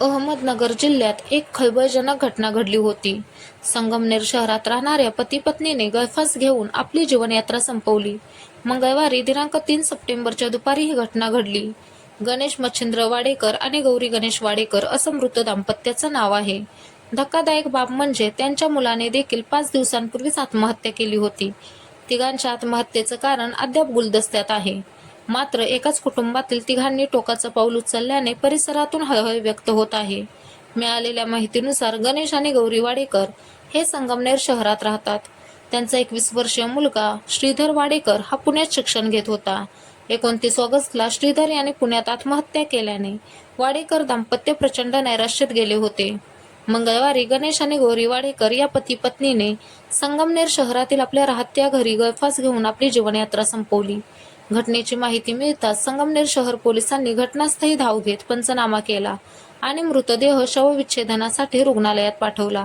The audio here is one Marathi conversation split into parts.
अहमदनगर जिल्ह्यात एक खळबळजनक घटना घडली होती. संगमनेर शहरात राहणाऱ्या पती पत्नीने गळफास घेऊन आपली जीवनयात्रा संपवली. मंगळवारी दिनांक तीन सप्टेंबरच्या दुपारी ही घटना घडली. गणेश मच्छिंद्र वाडेकर आणि गौरी गणेश वाडेकर असं मृत दाम्पत्याचं नाव आहे. धक्कादायक बाब म्हणजे त्यांच्या मुलाने देखील पाच दिवसांपूर्वीच आत्महत्या केली होती. तिघांच्या आत्महत्येचं कारण अद्याप गुलदस्त्यात आहे. मात्र एकाच कुटुंबातील तिघांनी टोकाचं पाऊल उचलल्याने परिसरातून हळहळ व्यक्त होत आहे. मिळालेल्या माहितीनुसार गणेश आणि गौरी वाडेकर हे संगमनेर शहरात राहतात. त्यांचा एकवीस वर्षीय मुलगा श्रीधर वाडेकर हा पुण्यात शिक्षण घेत होता. एकोणतीस ऑगस्टला श्रीधर याने पुण्यात आत्महत्या केल्याने वाडेकर दाम्पत्य प्रचंड नैराश्यात गेले होते. मंगळवारी गणेश आणि गौरी वाडेकर या पती पत्नीने संगमनेर शहरातील आपल्या राहत्या घरी गळफास घेऊन आपली जीवनयात्रा संपवली. घटनेची माहिती मिळताच संगमनेर शहर पोलिसांनी घटनास्थळी धाव घेत पंचनामा केला आणि मृतदेह शवविच्छेदनासाठी रुग्णालयात पाठवला.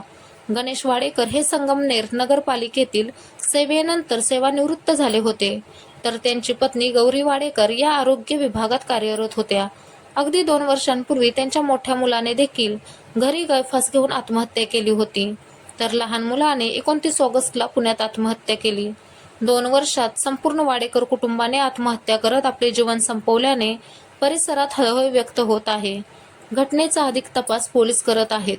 गणेश वाडेकर हे संगमनेर नगरपालिकेतील सेवेनंतर सेवानिवृत्त झाले होते. तर त्यांची पत्नी गौरी वाडेकर या आरोग्य विभागात कार्यरत होत्या. अगदी दोन वर्षांपूर्वी त्यांच्या मोठ्या मुलाने देखील घरी गळफास घेऊन आत्महत्या केली होती. तर लहान मुलाने एकोणतीस ऑगस्टला पुण्यात आत्महत्या केली. दोन वर्षात संपूर्ण वाडेकर कुटुंबाने आत्महत्या करत आपले जीवन संपवल्याने परिसरात हळहळ व्यक्त होत आहे. घटनेचा अधिक तपास पोलीस करत आहेत.